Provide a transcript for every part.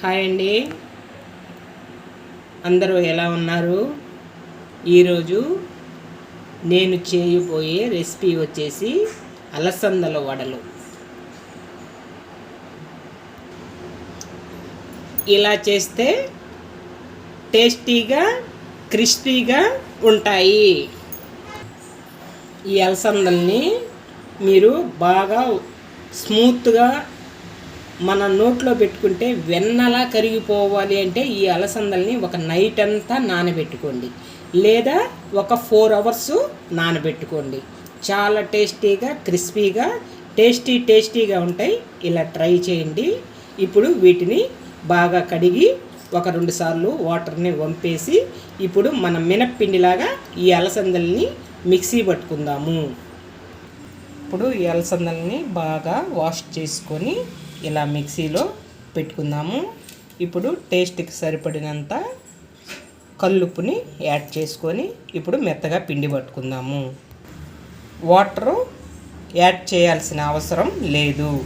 Hi అండి. అందరూ ఎలా ఉన్నారు? ఈరోజు నేను చేయబోయే రెసిపీ వచ్చేసి అలసందల వడలు. ఇలా చేస్తే టేస్టీగా క్రిస్పీగా ఉంటాయి. ఈ అలసందల్ని మీరు బాగా స్మూత్గా మన నోట్లో పెట్టుకుంటే వెన్నలా కరిగిపోవాలి అంటే ఈ అలసందల్ని ఒక నైట్ అంతా నానబెట్టుకోండి. లేదా ఒక ఫోర్ అవర్స్ నానబెట్టుకోండి. చాలా టేస్టీగా క్రిస్పీగా టేస్టీ టేస్టీగా ఉంటాయి. ఇలా ట్రై చేయండి. ఇప్పుడు వీటిని బాగా కడిగి ఒక రెండు సార్లు వాటర్ని వంపేసి ఇప్పుడు మన మినప్పిండిలాగా ఈ అలసందల్ని మిక్సీ పట్టుకుందాము. ఇప్పుడు ఈ అలసందల్ని బాగా వాష్ చేసుకొని ఇలా మిక్సీలో పెట్టుకుందాము. ఇప్పుడు టేస్ట్కి సరిపడినంత కల్లుప్పుని యాడ్ చేసుకొని ఇప్పుడు మెత్తగా పిండి పట్టుకుందాము. వాటరు యాడ్ చేయాల్సిన అవసరం లేదు.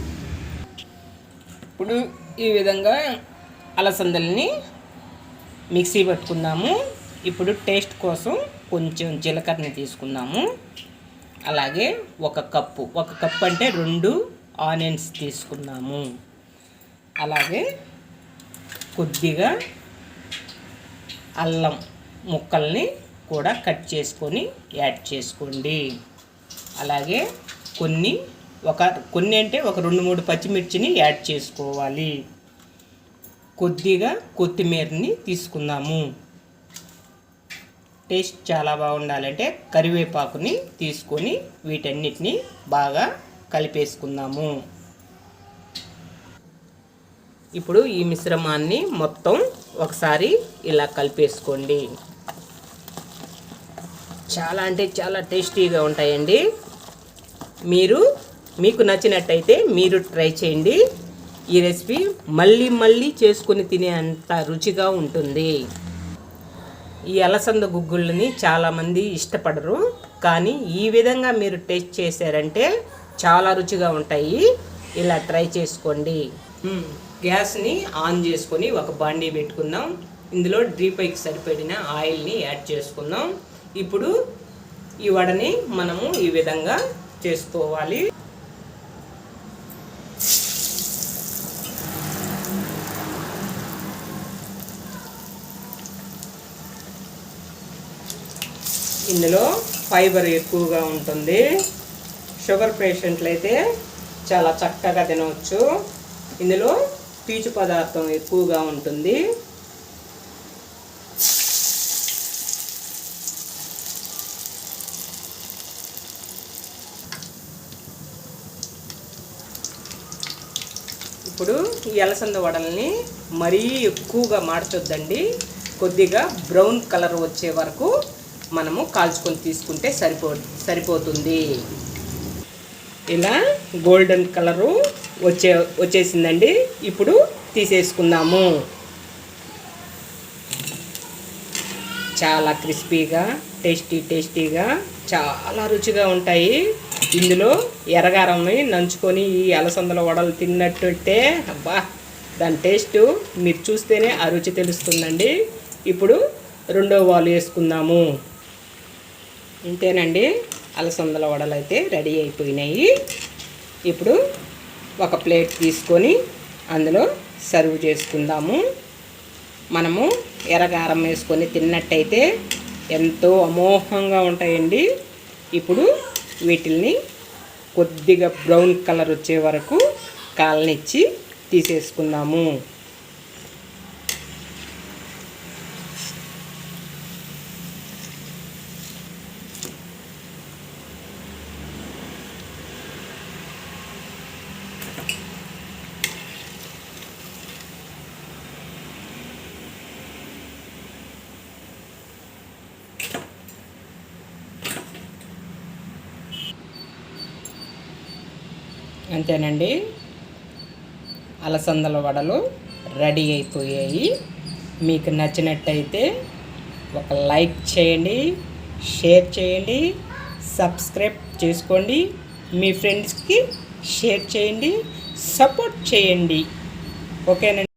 ఇప్పుడు ఈ విధంగా అలసందల్ని మిక్సీ పట్టుకుందాము. ఇప్పుడు టేస్ట్ కోసం కొంచెం జీలకర్రని తీసుకుందాము. అలాగే ఒక కప్పు ఒక కప్పు అంటే రెండు ఆనియన్స్ తీసుకున్నాము అలాగే కొద్దిగా అల్లం ముక్కల్ని కూడా కట్ చేసుకొని యాడ్ చేసుకోండి. అలాగే కొన్ని ఒక కొన్ని అంటే ఒక రెండు మూడు పచ్చిమిర్చిని యాడ్ చేసుకోవాలి. కొద్దిగా కొత్తిమీరని తీసుకుందాము. టేస్ట్ చాలా బాగుండాలంటే కరివేపాకుని తీసుకొని వీటన్నిటిని బాగా కలిపేసుకుందాము. ఇప్పుడు ఈ మిశ్రమాన్ని మొత్తం ఒకసారి ఇలా కలిపేసుకోండి. చాలా అంటే చాలా టేస్టీగా ఉంటాయండి. మీరు మీకు నచ్చినట్టయితే మీరు ట్రై చేయండి. ఈ రెసిపీ మళ్ళీ మళ్ళీ చేసుకొని తినే అంత రుచిగా ఉంటుంది. ఈ అలసంద గుగ్గుళ్ళని చాలామంది ఇష్టపడరు. కానీ ఈ విధంగా మీరు టేస్ట్ చేశారంటే చాలా రుచిగా ఉంటాయి. ఇలా ట్రై చేసుకోండి. గ్యాస్ని ఆన్ చేసుకొని ఒక బాండీ పెట్టుకుందాం. ఇందులో డ్రీపైకి సరిపడిన ఆయిల్ని యాడ్ చేసుకుందాం. ఇప్పుడు ఈ వడని మనము ఈ విధంగా చేసుకోవాలి. ఇందులో ఫైబర్ ఎక్కువగా ఉంటుంది. షుగర్ పేషెంట్లు అయితే చాలా చక్కగా తినవచ్చు. ఇందులో పీచు పదార్థం ఎక్కువగా ఉంటుంది. ఇప్పుడు ఈ అలసంద వడల్ని మరీ ఎక్కువగా మార్చొద్దండి కొద్దిగా బ్రౌన్ కలర్ వచ్చే వరకు మనము కాల్చుకొని తీసుకుంటే సరిపో సరిపోతుంది. ఇలా గోల్డెన్ కలరు వచ్చే వచ్చేసిందండి. ఇప్పుడు తీసేసుకుందాము. చాలా క్రిస్పీగా టేస్టీ టేస్టీగా చాలా రుచిగా ఉంటాయి. ఇందులో ఎర్రగారమ్మి నంచుకొని ఈ అలసందల వడలు తిన్నట్టుంటే అబ్బా దాని టేస్ట్ మీరు చూస్తేనే ఆ రుచి తెలుస్తుందండి. ఇప్పుడు రెండో వాళ్ళు వేసుకుందాము. ఇంతేనండి. అలసందల వడలు అయితే రెడీ అయిపోయినాయి. ఇప్పుడు ఒక ప్లేట్ తీసుకొని అందులో సర్వ్ చేసుకుందాము. మనము ఎర్రగారం వేసుకొని తిన్నట్టయితే ఎంతో అమోహంగా ఉంటాయండి. ఇప్పుడు వీటిల్ని కొద్దిగా బ్రౌన్ కలర్ వచ్చే వరకు కాలనిచ్చి తీసేసుకుందాము. అంతేనండి. అలసందల వడలు రెడీ అయిపోయాయి. మీకు నచ్చినట్టయితే ఒక లైక్ చేయండి షేర్ చేయండి సబ్స్క్రైబ్ చేసుకోండి మీ ఫ్రెండ్స్కి షేర్ చేయండి సపోర్ట్ చేయండి. ఓకేనండి.